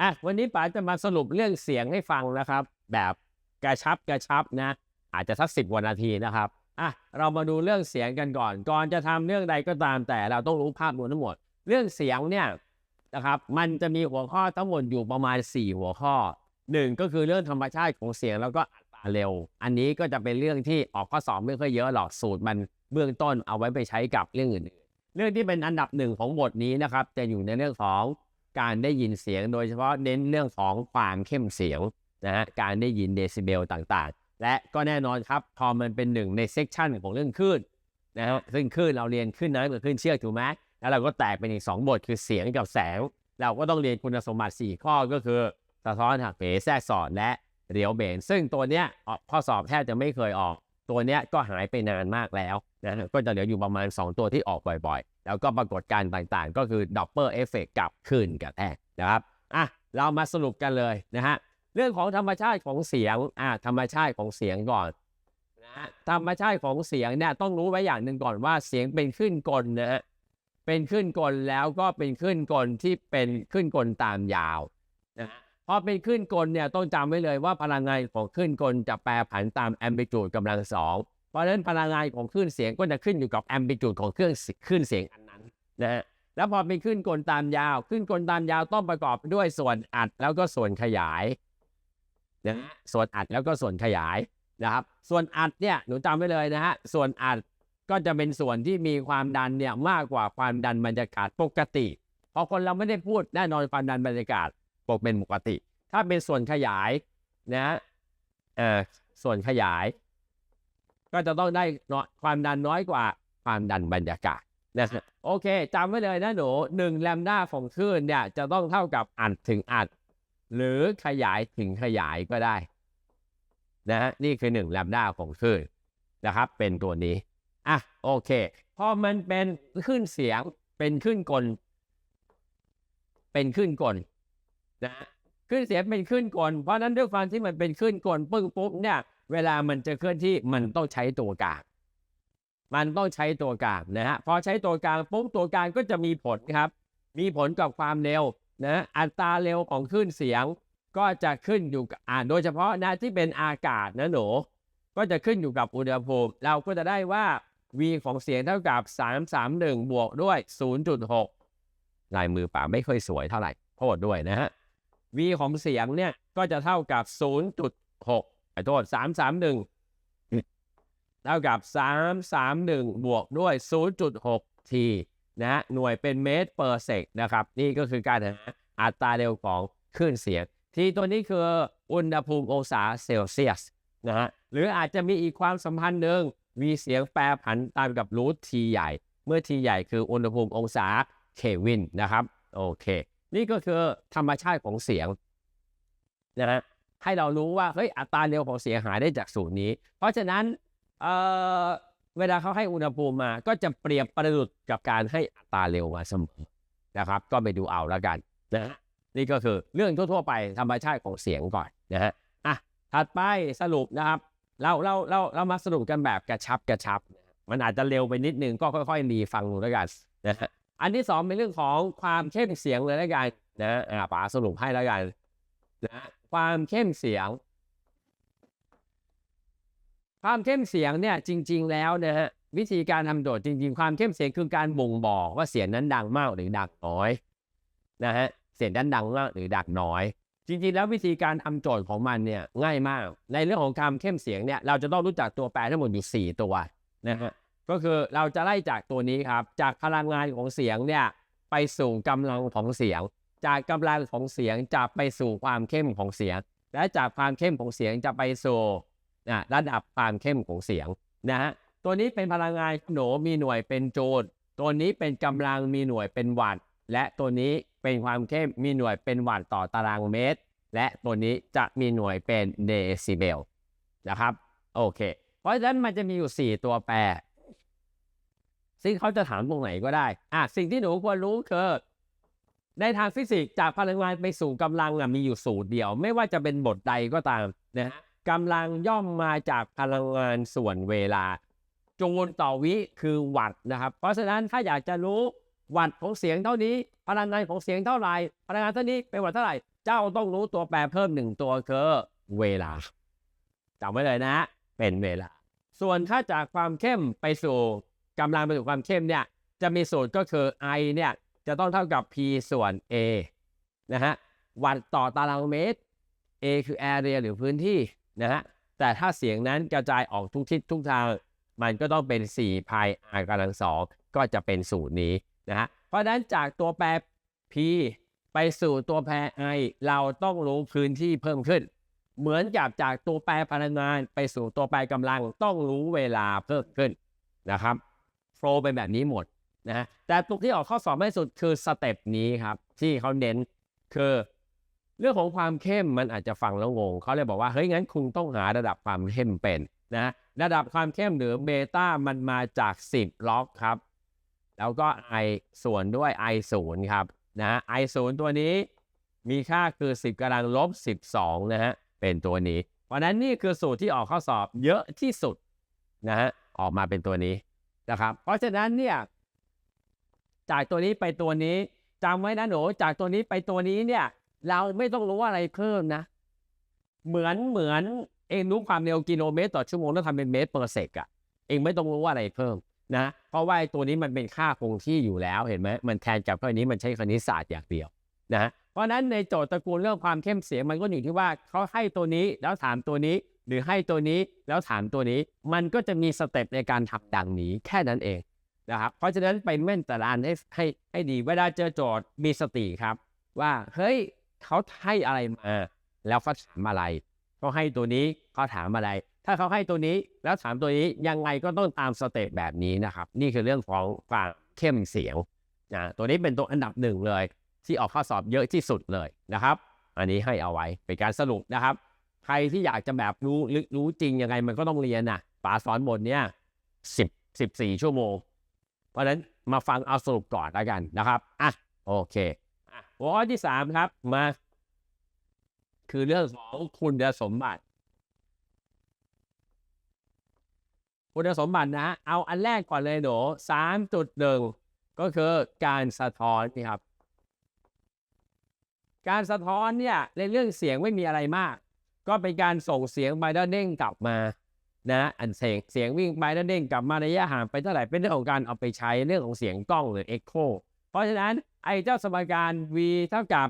อะวันนี้ป๋าจะมาสรุปเรื่องเสียงให้ฟังนะครับ แบบกระชับกระชับนะ อาจจะสักสิบว่านาทีนะครับอะเรามาดูเรื่องเสียงกันก่อน ก่อนจะทำเรื่องใดก็ตามแต่เราต้องรู้ภาพรวมทั้งหมด เรื่องเสียงเนี่ยนะครับมันจะมีหัวข้อทั้งหมดอยู่ประมาณ 4 หัวข้อหนึ่งก็คือเรื่องธรรมชาติของเสียงแล้วก็อัตราเร็ว อันนี้ก็จะเป็นเรื่องที่ออกข้อสอบไม่ค่อยเยอะหรอกสูตรมันเบื้องต้นเอาไว้ไปใช้กับเรื่องอื่น เรื่องที่เป็นอันดับหนึ่งของบทนี้นะครับจะอยู่ในเรื่องของ การได้ยินเสียงโดยเฉพาะเน้นเรื่องของความเข้มเสียงนะฮะการได้ยินเดซิเบลต่างๆ และก็แน่นอนครับพอมันเป็นหนึ่งในเซกชันของเรื่องคลื่นนะฮะซึ่งคลื่นเราเรียนขึ้นน้ำกับคลื่นเชือกถูกไหมแล้วเราก็แตกเป็นอีก 2 บทคือเสียงกับแสง เราก็ต้องเรียนคุณสมบัติ 4 ข้อก็คือสะท้อนหักเหแทรกสอดและเรียวเบนซึ่งตัวเนี้ยข้อสอบแทบจะไม่เคยออก ตัวเนี้ยก็หายไปนานมากแล้วนะก็จะเหลืออยู่ประมาณ 2 ตัวที่ออกบ่อยๆ แล้วก็ปรากฏการณ์ต่างๆ ก็คือดับเบิลเอฟเฟกกับคลื่นกับแทกนะครับอะเรามาสรุปกันเลยนะฮะเรื่องของธรรมชาติของเสียงอะธรรมชาติของเสียงก่อนนะฮะธรรมชาติของเสียงเนี่ยต้องรู้ไว้อย่างหนึ่งก่อนว่าเสียงเป็นคลื่นกลนะฮะเป็นคลื่นกลแล้วก็เป็นคลื่นกลที่เป็นคลื่นกลตามยาวนะฮะ พอเป็นคลื่นกลเนี่ยต้องจำไว้เลยว่าพลังงานของคลื่นกลจะแปรผันตามแอมพลิจูดกำลังสองเพราะฉะนั้นพลังงานของคลื่นเสียงก็จะขึ้นอยู่กับแอมพลิจูดของเครื่องคลื่นเสียงอันนั้นนะฮะแล้วพอเป็นคลื่นกลตามยาวคลื่นกลตามยาวต้องประกอบด้วยส่วนอัดแล้วก็ส่วนขยายนะฮะส่วนอัดแล้วก็ส่วนขยายนะครับ ส่วนอัดเนี่ยหนูจำไว้เลยนะฮะส่วนอัดก็จะเป็นส่วนที่มีความดันเนี่ยมากกว่าความดันบรรยากาศปกติพอคนเราไม่ได้พูดแน่นอนความดันบรรยากาศ ปกเป็นปกติ ถ้าเป็นส่วนขยายนะเอ่อส่วนขยาย ก็จะต้องได้น้อความดันน้อยกว่าความดันบรรยากาศนะโอเคจำไว้เลยนะหนูหนึ่งแลมด้าของคลื่นเนี่ยจะต้องเท่ากับอัดถึงอัด หรือขยายถึงขยายก็ได้นะฮะนี่คือหนึ่งแลมด้าของคลื่นนะครับ เป็นตัวนี้อะโอเคพอมันเป็นคลื่นเสียงเป็นคลื่นกล เป็นคลื่นกล นะฮะคลื่นเสียงเป็นคลื่นกลเพราะนั้นด้วยความที่มันเป็นคลื่นกลปึ้งปุ๊บเนี่ย เวลามันจะเคลื่อนที่มันต้องใช้ตัวกลาง มันต้องใช้ตัวกลางนะฮะพอใช้ตัวกลางปุ๊บตัวกลางก็จะมีผลครับ มีผลกับความเร็วนะอัตราเร็วของคลื่นเสียงก็จะขึ้นอยู่กับอ่าโดยเฉพาะนะที่เป็นอากาศนะหนูก็จะขึ้นอยู่กับอุณหภูมิ เราก็จะได้ว่า v ของเสียงเท่ากับ 331 บวกด้วย 0.6ลายมือป่าไม่ค่อยสวยเท่าไหร่โทษด้วยนะฮะ v ของเสียงเนี่ยก็จะเท่ากับ 0.6ไอ้โทษ 331 เท่ากับ 331 บวกด้วย 0.6 t นะฮะหน่วยเป็นเมตรเปอร์เซกนะครับ นี่ก็คือการหาอัตราเร็วของคลื่นเสียง ทีตัวนี้คืออุณหภูมิองศาเซลเซียสนะฮะหรืออาจจะมีอีกความสัมพันธ์หนึ่งมีเสียงแปรผันตามกับรูท t ใหญ่ เมื่อ t ใหญ่คืออุณหภูมิองศาเควินนะครับ โอเค นี่ก็คือธรรมชาติของเสียงนะฮะให้เรารู้ว่าเฮ้ยอัตราเร็วของเสียงหายได้จากสูตรนี้ เพราะฉะนั้นเอ่อเวลาเขาให้อุณหภูมิมาก็จะเปรียบประดุจกับการให้อัตราเร็วมาเสมอนะครับ ก็ไปดูเอาแล้วกันนะฮะนี่ก็คือเรื่องทั่วๆไปธรรมชาติของเสียงก่อนนะฮะอะถัดไปสรุปนะครับ เราเราเราเรามาสรุปกันแบบกระชับกระชับ มันอาจจะเร็วไปนิดนึงก็ค่อยๆรีฟังดูแล้วกันนะฮะ อันที่สองเป็นเรื่องของความเข้มเสียงเลยแล้วกันนะอ่าป๋าสรุปให้แล้วกันนะความเข้มเสียง ความเข้มเสียงเนี่ยจริง ๆ แล้วนะฮะวิธีการทำโจทย์จริง ๆ ความเข้มเสียงคือการบ่งบอกว่าเสียงนั้นดังมากหรือดังน้อยนะฮะเสียงนั้นดังมากหรือดังน้อย จริง ๆ แล้ววิธีการทำโจทย์ของมันเนี่ยง่ายมาก ในเรื่องของความเข้มเสียงเนี่ยเราจะต้องรู้จักตัวแปรทั้งหมดอยู่ 4 ตัวนะฮะ ก็คือเราจะไล่จากตัวนี้ครับ จากพลังงานของเสียงเนี่ยไปสู่กำลังของเสียง จากกำลังของเสียงจะไปสู่ความเข้มของเสียง และจากความเข้มของเสียงจะไปสู่นะระดับความเข้มของเสียงนะฮะตัวนี้เป็นพลังงานโหนมีหน่วยเป็นโจลตัวนี้เป็นกำลังมีหน่วยเป็นวัตต์และตัวนี้เป็นความเข้มมีหน่วยเป็นวัตต์ต่อตารางเมตร และตัวนี้จะมีหน่วยเป็นเดซิเบลนะครับโอเค เพราะฉะนั้นมันจะมีอยู่ 4 ตัวแปร ซึ่งเขาจะถามตรงไหนก็ได้อะสิ่งที่หนูควรรู้คือในทางฟิสิกส์จากพลังงานไปสู่กำลังมีอยู่สูตรเดียว ไม่ว่าจะเป็นบทใดก็ตามนะฮะกำลังย่อมมาจากพลังงานส่วนเวลาจูลต่อวิคือวัตต์นะครับ เพราะฉะนั้นถ้าอยากจะรู้วัตต์ของเสียงเท่านี้ พลังงานของเสียงเท่าไหร่พลังงานเท่านี้เป็นวัตต์เท่าไหร่ เจ้าต้องรู้ตัวแปรเพิ่มหนึ่งตัวคือเวลาจำไว้เลยนะ เป็นเวลา ส่วนถ้าจากความเข้มไปสู่ กำลังไปสู่ความเข้มเนี่ยจะมีสูตรก็คือ I เนี่ยจะต้องเท่ากับ P ส่วน A นะฮะวัตต์ต่อตารางเมตร A คือ area หรือพื้นที่นะฮะแต่ถ้าเสียงนั้นกระจายออกทุกทิศทุกทาง มันก็ต้องเป็น4 pi r กำลังสองก็จะเป็นสูตรนี้นะฮะเพราะฉะนั้นจากตัวแปร p ไปสู่ตัวแปร i เราต้องรู้พื้นที่เพิ่มขึ้น เหมือนกับจากตัวแปรพลังงานไปสู่ตัวแปรกำลังต้องรู้เวลาเพิ่มขึ้นนะครับ โฟล์เป็นแบบนี้หมดนะฮะแต่ตัวที่ออกข้อสอบไม่สุดคือสเต็ปนี้ครับ ที่เขาเน้นคือ เรื่องของความเข้มมันอาจจะฟังแล้วงงเขาเลยบอกว่าเฮ้ยงั้นคุณต้องหาระดับความเข้มเป็นนะระดับความเข้มหรือเบต้ามันมาจาก 10 ล็อกครับ แล้วก็ i ส่วนด้วย i 0ครับนะ i 0ตัวนี้มีค่าคือ 10กำลังลบ 12นะฮะเป็นตัวนี้ เพราะฉะนั้นนี่คือสูตรที่ออกข้อสอบเยอะที่สุดนะฮะออกมาเป็นตัวนี้ นะครับ เพราะฉะนั้นเนี่ยจากตัวนี้ไปตัวนี้จำไว้นะหนูจากตัวนี้ไปตัวนี้เนี่ย เราไม่ต้องรู้อะไรเพิ่มนะ เหมือนเหมือนเองรู้ความเร็วกิโลเมตรต่อชั่วโมงแล้วทำเป็นเมตรเปอร์เซกอะเองไม่ต้องรู้อะไรเพิ่มนะ เพราะว่าไอ้ตัวนี้มันเป็นค่าคงที่อยู่แล้วเห็นไหมมันแทนกับตัวนี้มันใช้คณิตศาสตร์อย่างเดียวนะเพราะนั้นในโจทย์ตระกูลเรื่องความเข้มเสียงมันก็อยู่ที่ว่าเขาให้ตัวนี้แล้วถามตัวนี้ หรือให้ตัวนี้แล้วถามตัวนี้มันก็จะมีสเต็ปในการทำดังนี้แค่นั้นเองนะครับเพราะฉะนั้นไปเม่นแต่ละอันให้ให้ให้ดีเวลาเจอโจทย์มีสติครับ ว่าเฮ้ยเขาให้อะไรมาแล้วเขาถามอะไรเขาให้ตัวนี้เขาถามอะไร ถ้าเขาให้ตัวนี้แล้วถามตัวนี้ยังไงก็ต้องตามสเต็ปแบบนี้นะครับ นี่คือเรื่องของความเข้มเสียงนะตัวนี้เป็นตัวอันดับหนึ่งเลย ที่ออกข้อสอบเยอะที่สุดเลยนะครับ อันนี้ให้เอาไว้เป็นการสรุปนะครับ ใครที่อยากจะแบบรู้ลึกรู้จริงยังไงมันก็ต้องเรียนนะป๋าสอนบทเนี้ยสิบสิบสี่ชั่วโมง เพราะฉะนั้นมาฟังเอาสรุปก่อนแล้วกันนะครับอะโอเคอะหัวข้อที่สามครับมา คือเรื่องของคุณสมบัติคุณสมบัตินะฮะเอาอันแรกก่อนเลยหนูสามจุดหนึ่งก็คือการสะท้อนนี่ครับ การสะท้อนเนี่ยในเรื่องเสียงไม่มีอะไรมาก ก็เป็นการส่งเสียงไปแล้วเด้งกลับมานะอันเสียงเสียงวิ่งไปแล้วเด้งกลับมาระยะห่างไปเท่าไหร่เป็นเรื่องของการเอาไปใช้เรื่องของเสียงกล้องหรือ Echo เพราะฉะนั้นไอ้เจ้าสมการ v เท่ากับ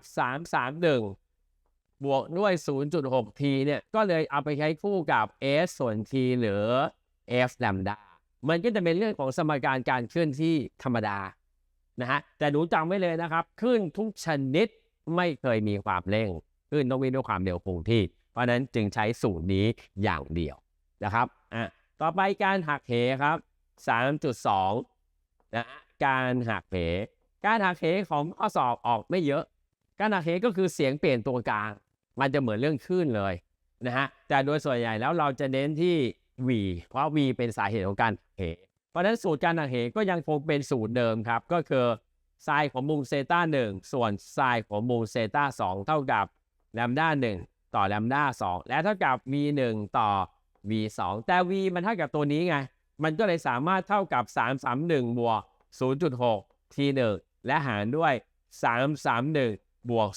331 บวกด้วย 0.6 t เนี่ยก็เลยเอาไปใช้คู่กับ s ส่วน t หรือ f lambda มันก็จะเป็นเรื่องของสมการการเคลื่อนที่ธรรมดานะฮะแต่หนูจำไว้เลยนะครับคลื่นทุกชนิดไม่เคยมีความเร่งคลื่นต้องวิ่งด้วยความเร็วคงที่ เพราะนั้นจึงใช้สูตรนี้อย่างเดียวนะครับอะต่อไปการหักเหครับ 3.2นะฮะการหักเห การหักเหของข้อสอบออกไม่เยอะ การหักเหก็คือเสียงเปลี่ยนตัวกลาง มันจะเหมือนเรื่องคลื่นเลยนะฮะแต่โดยส่วนใหญ่แล้วเราจะเน้นที่ V เพราะ V เป็นสาเหตุของการหักเห เพราะฉะนั้นสูตรการหักเหก็ยังคงเป็นสูตรเดิมครับ ก็คือไซน์ของมุมเซตา1ส่วนไซน์ของมุมเซตา2เท่ากับแลมด้า1 ต่อแลมด้า2และเท่ากับ V 1ต่อ V 2แต่ V มันเท่ากับตัวนี้ไง มันก็เลยสามารถเท่ากับ 331 บวก 0.6 T 1และหารด้วย 331 บวก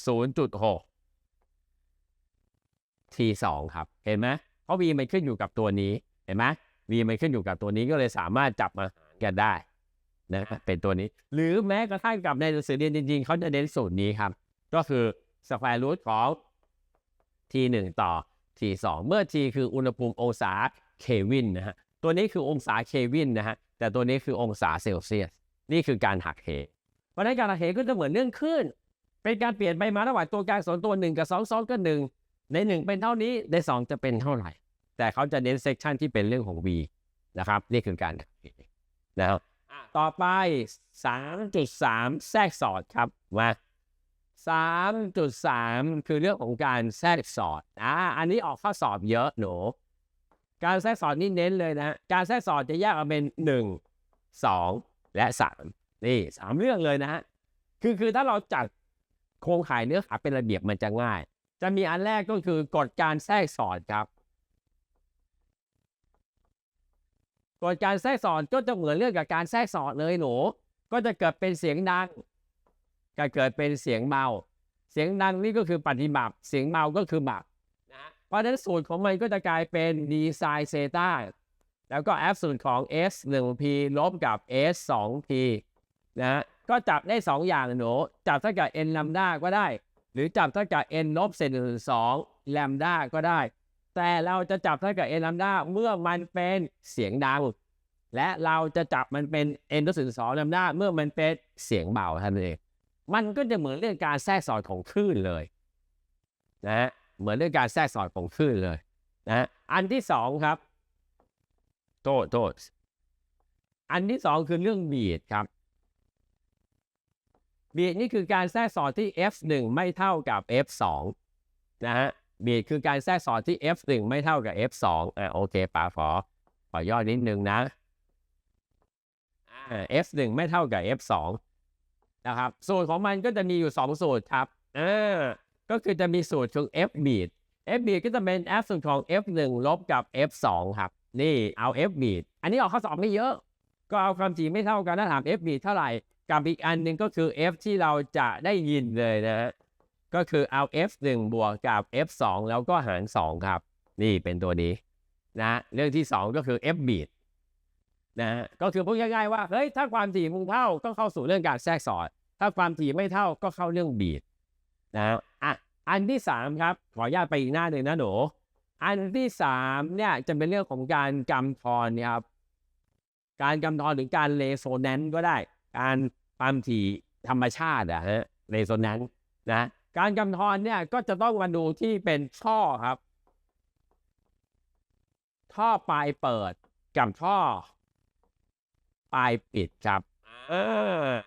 0.6 T 2ครับ เห็นไหมเพราะ V มันขึ้นอยู่กับตัวนี้ เห็นไหม V มันขึ้นอยู่กับตัวนี้ก็เลยสามารถจับมาหารกันได้นะเป็นตัวนี้ หรือแม้กระทั่งกับในหนังสือเรียนจริงๆ เขาจะเน้นสูตรนี้ครับ ก็คือ square root ของ T 1 ต่อ T 2 เมื่อ T คืออุณหภูมิองศาเควินนะฮะตัวนี้คือองศาเควินนะฮะแต่ตัวนี้คือองศาเซลเซียส นี่คือการหักเหเพราะนั้นการหักเหก็จะเหมือนเรื่องคลื่นเป็นการเปลี่ยนไปมาระหว่างตัวกลางสองตัวหนึ่งกับสองสองกับหนึ่งในหนึ่งเป็นเท่านี้ในสองจะเป็นเท่าไหร่ แต่เขาจะเน้นเซกชันที่เป็นเรื่องของ V นะครับนี่คือการหักเหนะครับต่อไป 3.3 แทรกสอดครับมา 3.3 คือเรื่องของการแทรกสอดอ่าอันนี้ออกข้อสอบเยอะหนูการแทรกสอดนี่เน้นเลยนะ การแทรกสอดจะแยกออกเป็น 1 2 และ 3 นี่สามเรื่องเลยนะฮะคือคือถ้าเราจัดโครงข่ายเนื้อหาเป็นระเบียบมันจะง่าย จะมีอันแรกก็คือกฎการแทรกสอดครับกฎการแทรกสอดก็จะเหมือนเรื่องกับการแทรกสอดเลยหนู ก็จะเกิดเป็นเสียงดัง ก็เกิดเป็นเสียงเบาเสียงดังนี่ก็คือปฏิบัติเสียงเบาก็คือบักนะเพราะฉะนั้นสูตรของมันก็จะกลายเป็น d sin เซตาแล้วก็แอปสูตรของ s 1 p ลบกับ s 2 p นะฮะก็จับได้ 2 อย่างนะหนูจับเท่ากับ n ลัมดาก็ได้ หรือจับเท่ากับ n ลบเศษหนึ่งส่วนสองแลมดาก็ได้ แต่เราจะจับเท่ากับ n ลัมดาเมื่อมันเป็นเสียงดัง และเราจะจับมันเป็น n ลบเศษสองแลมดาเมื่อมันเป็นเสียงเบาเท่านั้นเอง มันก็จะเหมือนเรื่องการแทรกสอดของคลื่นเลยนะฮะเหมือนเรื่องการแทรกสอดของคลื่นเลยนะฮะอันที่สองครับโทษโทษอันที่สองคือเรื่องบีดครับบีดนี่คือการแทรกสอดที่ f1 ไม่เท่ากับ f2 นะฮะบีดคือการแทรกสอดที่ f1 ไม่เท่ากับ f2 อะโอเคป๋าขอขอย่อนิดนึงนะอ่า f1 ไม่เท่ากับ f2 นะครับ สูตรของมันก็จะมีอยู่ 2 สูตรครับเออก็คือจะมีสูตรของ f beat f beat ก็จะเป็น f สูตรของ f1 ลบกับ f2 ครับนี่เอา f beat อันนี้ออกข้อสอบไม่เยอะ ก็เอาความถี่ไม่เท่ากันถ้าถาม f beat เท่าไหร่กับอีกอันหนึ่งก็คือ f ที่เราจะได้ยินเลยนะฮะก็คือเอา f1 บวกกับ f2 แล้วก็หาร 2 ครับ นี่เป็นตัวนี้นะเรื่องที่ 2 ก็คือ f beat นะฮะก็คือพูดง่ายๆว่าเฮ้ยถ้าความถี่มึงเท่าก็เข้าสู่เรื่องการแทรกสอด ถ้าความถี่ไม่เท่าก็เข้าเรื่องบีดนะอะอันที่สามครับ ขออนุญาตไปอีกหน้าหนึ่งนะหนู อันที่สามเนี่ยจะเป็นเรื่องของการกำทอนครับ การกำทอนหรือการเลโซแนนซ์ก็ได้ การความถี่ธรรมชาติอะฮะเลโซแนนซ์นะการกำทอนเนี่ยก็จะต้องมาดูที่เป็นท่อครับ ท่อปลายเปิดกับท่อ ปลายปิดครับ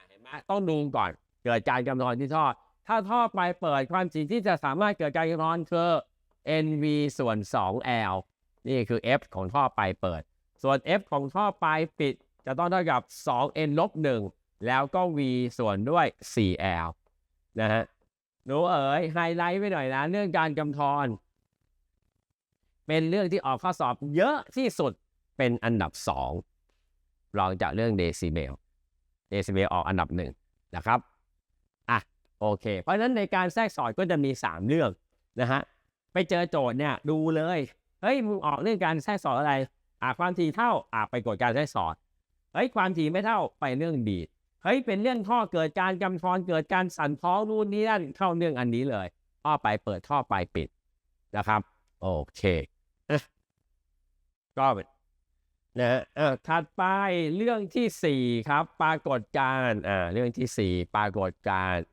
เห็น ต้องดูก่อนเกิดการกำทอนที่ท่อ ถ้าท่อปลายเปิดความถี่ที่จะสามารถเกิดการกำทอนคือ NV ส่วน 2L นี่คือ F ของท่อปลายเปิด ส่วน F ของท่อปลายปิด จะต้องเท่ากับ 2N ลบ1แล้วก็ V ส่วนด้วย 4L นะฮะหนูเอ๋ยไฮไลท์ไว้หน่อยนะเรื่องการกำทอน เป็นเรื่องที่ออกข้อสอบเยอะที่สุดเป็นอันดับ 2 รองจากเรื่องเดซิเบล เดซิเบลออกอันดับหนึ่งนะครับอะโอเค เพราะฉะนั้นในการแทรกสอดก็จะมี 3 เรื่องนะฮะไปเจอโจทย์เนี่ยดูเลยเฮ้ยมึงออกเรื่องการแทรกสอดอะไรอะความถี่เท่าอะไปกดการแทรกสอดเฮ้ยความถี่ไม่เท่าไปเรื่องบีดเฮ้ยเป็นเรื่องท่อเกิดการกำทอนเกิดการสั่นท้องนู่นนี่นั่นเข้าเรื่องอันนี้เลยท่อไปเปิดท่อไปปิดนะครับ โอเคก็ นนะฮะถัดไปเรื่องที่สี่ครับปรากฏการณ์อ่าเรื่องที่สี่ปรากฏการณ์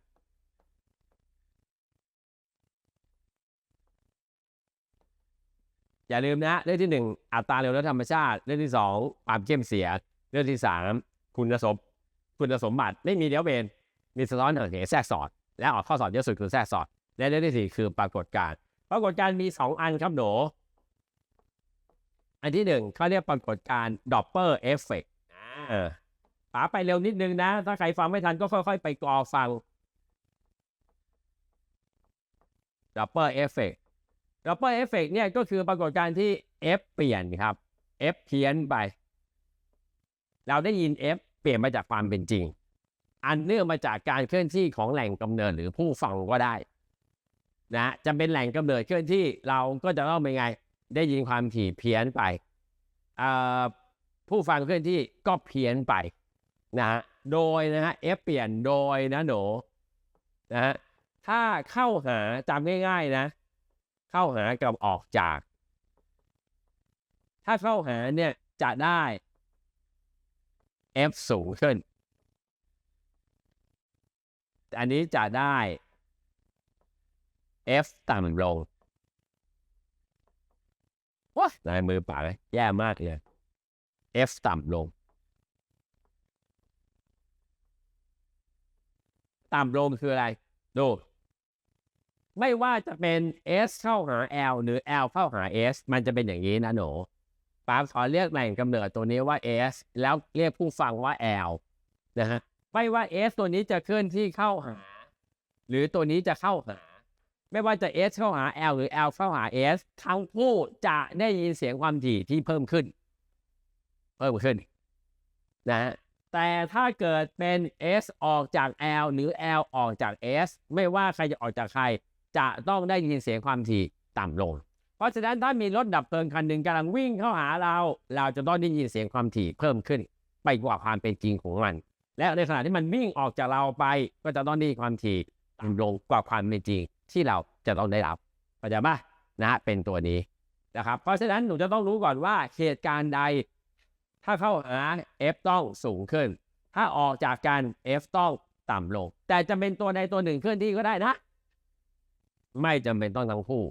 อย่าลืมนะเรื่องที่หนึ่งอัตราเร็วและธรรมชาติ เรื่องที่สองความเข้มเสีย เรื่องที่สามคุณสมคุณสมบัติไม่มีเดียวเบนมีสะท้อนเหตุแทรกสอด และออกข้อสอบเยอะสุดคือแทรกสอด และเรื่องที่สี่คือปรากฏการณ์ปรากฏการณ์มีสองอันครับหนู อันที่หนึ่งเขาเรียกปรากฏการณ์ดอปเปอร์เอฟเฟกต์เออป๋าไปเร็วนิดนึงนะ ถ้าใครฟังไม่ทันก็ค่อยๆ ไปกรอฟังดอปเปอร์เอฟเฟกต์ดอปเปอร์เอฟเฟกต์เนี่ยก็คือปรากฏการณ์ที่ F เปลี่ยนครับ F เพี้ยนไป เราได้ยิน F เปลี่ยนมาจากความเป็นจริง อันเนื่องมาจากการเคลื่อนที่ของแหล่งกำเนิดหรือผู้ฟังก็ได้ นะ จะเป็นแหล่งกำเนิดเคลื่อนที่เราก็จะต้องเป็นไง ได้ยินความถี่เพี้ยนไปผู้ฟังเคลื่อนที่ก็เพี้ยนไปนะฮะโดยนะฮะ F เปลี่ยนโดยนะหนูนะฮะถ้าเข้าหาจำง่าย ๆนะ เข้าหากับออกจาก ถ้าเข้าหาเนี่ยจะได้ F สูงขึ้น อันนี้จะได้ F ต่ำลง ว้านายมือป่าเลยแย่มากเลย F ต่ำลง ต่ำลงคืออะไร ดู ไม่ว่าจะเป็น S เข้าหา L หรือ L เข้าหา S มันจะเป็นอย่างนี้นะหนูปาขอเรียกแหล่งกำเนิดตัวนี้ว่า S แล้วเรียกผู้ฟังว่า L นะฮะ ไม่ว่า S ตัวนี้จะเคลื่อนที่เข้าหา หรือตัวนี้จะเข้าหา ไม่ว่าจะ S เข้าหา L หรือ L เข้าหา S ทั้งคู่จะได้ยินเสียงความถี่ที่เพิ่มขึ้น เพิ่มขึ้นนะฮะแต่ถ้าเกิดเป็น S ออกจาก L หรือ L ออกจาก S ไม่ว่าใครจะออกจากใคร จะต้องได้ยินเสียงความถี่ต่ำลง เพราะฉะนั้นถ้ามีรถดับเพลิงคันหนึ่งกำลังวิ่งเข้าหาเรา เราจะต้องได้ยินเสียงความถี่เพิ่มขึ้น ไปกว่าความเป็นจริงของมัน และในขณะที่มันวิ่งออกจากเราไป ก็จะต้องได้ยินความถี่ต่ำลงกว่าความเป็นจริง ที่เราจะต้องได้รับเข้าใจปะนะเป็นตัวนี้นะครับ เพราะฉะนั้นหนูจะต้องรู้ก่อนว่าเหตุการณ์ใด ถ้าเข้าหา F ต้องสูงขึ้น ถ้าออกจากกัน F ต้องต่ำลง แต่จะเป็นตัวใดตัวหนึ่งเคลื่อนที่ก็ได้นะ ไม่จำเป็นต้องทั้งคู่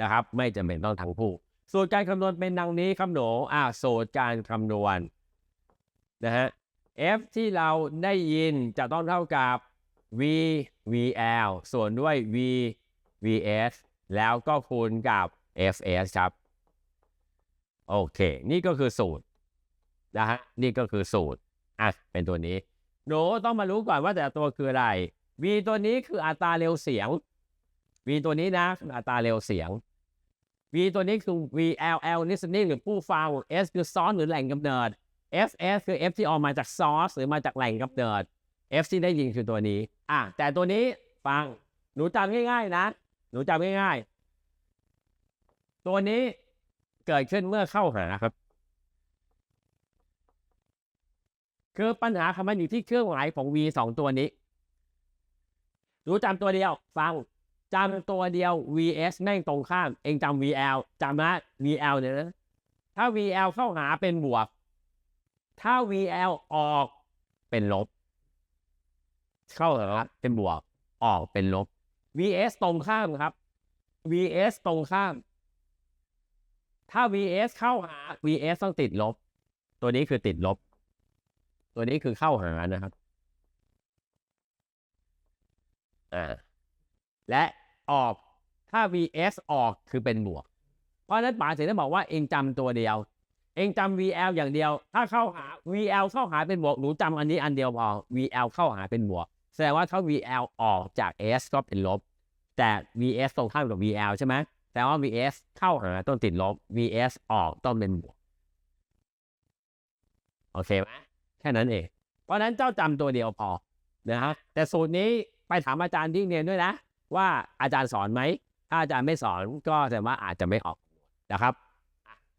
นะครับ ไม่จำเป็นต้องทั้งคู่ สูตรการคำนวณเป็นดังนี้ครับหนูอ่าสูตรการคำนวณนะฮะ F ที่เราได้ยินจะต้องเท่ากับ V VL ส่วนด้วย V VS แล้วก็คูณกับ FS ครับ โอเค นี่ก็คือสูตรนะฮะ นี่ก็คือสูตร อะ เป็นตัวนี้ หนูต้องมารู้ก่อนว่าแต่ตัวคืออะไร V ตัวนี้คืออัตราเร็วเสียง V ตัวนี้นะอัตราเร็วเสียง V ตัวนี้คือ VLL listening หรือผู้ฟัง S คือ source หรือแหล่งกำเนิด FS คือ F ที่ออกมาจาก source หรือมาจากแหล่งกำเนิด F ที่ได้ยินคือตัวนี้ อะแต่ตัวนี้ฟังหนูจำง่าย ๆ นะ หนูจำง่าย ๆ ตัวนี้เกิดขึ้นเมื่อเข้าหาครับ คือปัญหาของมันอยู่ที่เครื่องหมายของ V สองตัวนี้รู้จำตัวเดียว ฟังจำตัวเดียว VS แม่งตรงข้าม เองจำ VL จำนะ VL เนี่ยนะ ถ้า VL เข้าหาเป็นบวก ถ้า VL ออกเป็นลบ เข้าหาเป็นบวกออกเป็นลบ VS ตรงข้ามครับ VS ตรงข้าม ถ้า VS เข้าหา VS ต้องติดลบ ตัวนี้คือติดลบ ตัวนี้คือเข้าหานะครับอ่าและออกถ้า vs ออกคือเป็นบวก เพราะฉะนั้นป๋าถึงได้บอกว่าเองจำตัวเดียว เองจำ vl อย่างเดียว ถ้าเข้าหา vl เข้าหาเป็นบวกหนูจำอันนี้อันเดียวพอ vl เข้าหาเป็นบวกแส ดงว่าถ้า vl ออกจาก s ก็เป็นลบ แต่ vs ตรงข้ามกับ vl ใช่ไหมแต่ว่า vs เข้าหาต้องติดลบ vs ออกต้องเป็นบวก โอเคไหมแค่นั้นเอง เพราะนั้นเจ้าจำตัวเดียวพอนะฮะแต่สูตรนี้ไปถามอาจารย์ที่เรียนด้วยนะ ว่าอาจารย์สอนไหม ถ้าอาจารย์ไม่สอนก็แสดงว่าอาจจะไม่ออกนะครับ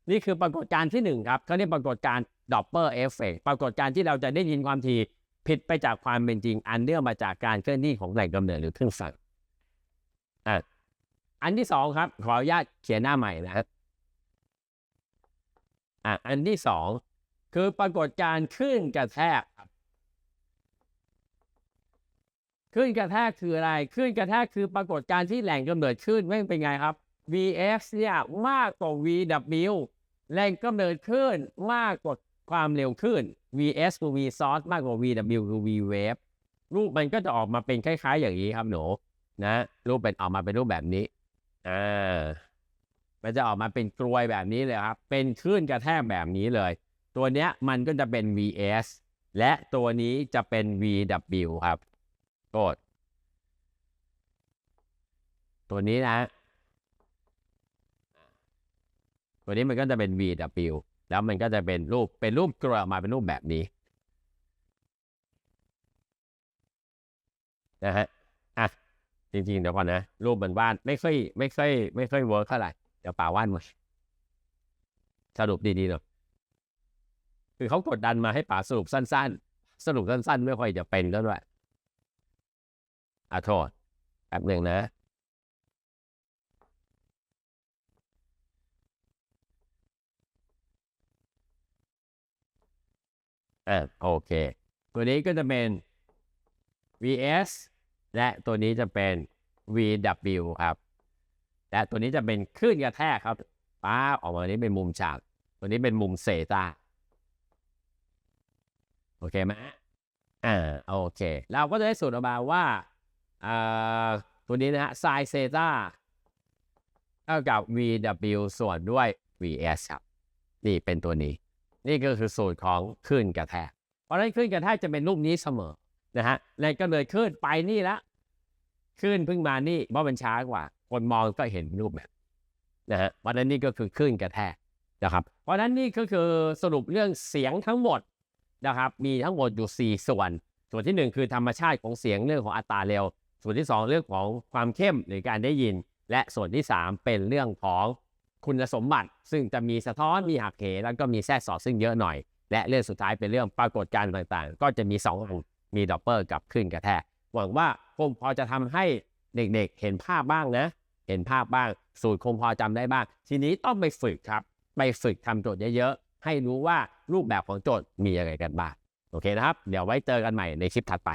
นี่คือปรากฏการณ์ที่หนึ่งครับเขาเรียกปรากฏการณ์ดอปเปอร์เอฟเฟกปรากฏการณ์ที่เราจะได้ยินความถี่ ผิดไปจากความเป็นจริง อันเนื่องมาจากการเคลื่อนที่ของแหล่งกำเนิดหรือเครื่องสั่งอะอันที่สองครับ ขออนุญาตเขียนหน้าใหม่นะครับอะอันที่สองคือปรากฏการณ์คลื่นกระแทกครับคลื่นกระแทกคืออะไรคลื่นกระแทกคือปรากฏการณ์ที่แหล่งกำเนิดคลื่นแม่เป็นไงครับ Vx เนี่ยมากกว่า Vw แหล่งกำเนิดคลื่นมากกว่า ความเร็วคลื่น Vs คือ V source มากกว่า Vw คือ V wave รูปมันก็จะออกมาเป็นคล้าย ๆ อย่างนี้ครับหนูนะรูปเป็นออกมาเป็นรูปแบบนี้อ่ามันจะออกมาเป็นกลวยแบบนี้เลยครับ เป็นคลื่นกระแทกแบบนี้เลย ตัวเนี้ยมันก็จะเป็น Vs และตัวนี้จะเป็น Vw ครับกดตัวนี้นะ ตัวนี้มันก็จะเป็น VW แล้วมันก็จะเป็นรูปเป็นรูปกรวยออกมาเป็นรูปแบบนี้นะฮะอะจริงๆเดี๋ยวก่อนนะ รูปมันวาดไม่ค่อยไม่ค่อยไม่ค่อยเวิร์กเท่าไหร่เดี๋ยวป่าวาดมาสรุปดีๆหน่อยคือเขากดดันมาให้ป่าสรุปสั้น ๆ สรุปสั้น ๆ ไม่ค่อยจะเป็นก็ด้วยอะโทษแป๊บหนึ่งนะ อะโอเค ตัวนี้ก็จะเป็น vs และตัวนี้จะเป็น vw ครับ และตัวนี้จะเป็นคลื่นกระแทกครับป้าออกมานี้เป็นมุมฉาก ตัวนี้เป็นมุมเซตาโอเคไหมอ่าโอเค เราก็จะได้สูตรออกมาว่าอ่าตัวนี้นะฮะ sin เซตาเท่ากับ VW ส่วนด้วย VS ครับ นี่เป็นตัวนี้ นี่ก็คือสูตรของคลื่นกระแทก เพราะฉะนั้นคลื่นกระแทกจะเป็นรูปนี้เสมอนะฮะแรงก็เลยคลื่นไปนี่ละคลื่นเพิ่งมานี่เพราะมันช้ากว่า คนมองก็เห็นรูปแบบนะฮะเพราะฉะนั้นนี่ก็คือคลื่นกระแทกนะครับ เพราะฉะนั้นนี่ก็คือสรุปเรื่องเสียงทั้งหมดนะครับ มีทั้งหมดอยู่ 4 ส่วน ส่วนทีหนึ่1 คือธรรมชาติของเสียงเรื่องของอัตราเร็ว ส่วนที่ 2 เรื่องของความเข้มหรือการได้ยิน และส่วนที่ 3 เป็นเรื่องของ คุณสมบัติ ซึ่งจะมีสะท้อนมีหักเหแล้วก็มีแทรกสอดซึ่งเยอะหน่อย และเรื่องสุดท้ายเป็นเรื่องปรากฏการณ์ต่างๆ ก็จะมี2อันมีดอปเปอร์กับคลื่นกระแทกหวังว่าคงพอจะทำให้เด็กๆ เห็นภาพบ้างนะ เห็นภาพบ้าง สูตรคงพอจำได้บ้าง ทีนี้ต้องไปฝึกครับ ไปฝึกทำโจทย์เยอะๆ ให้รู้ว่ารูปแบบของโจทย์มีอะไรกันบ้าง โอเคนะครับ เดี๋ยวไว้เจอกันใหม่ในคลิปถัดไป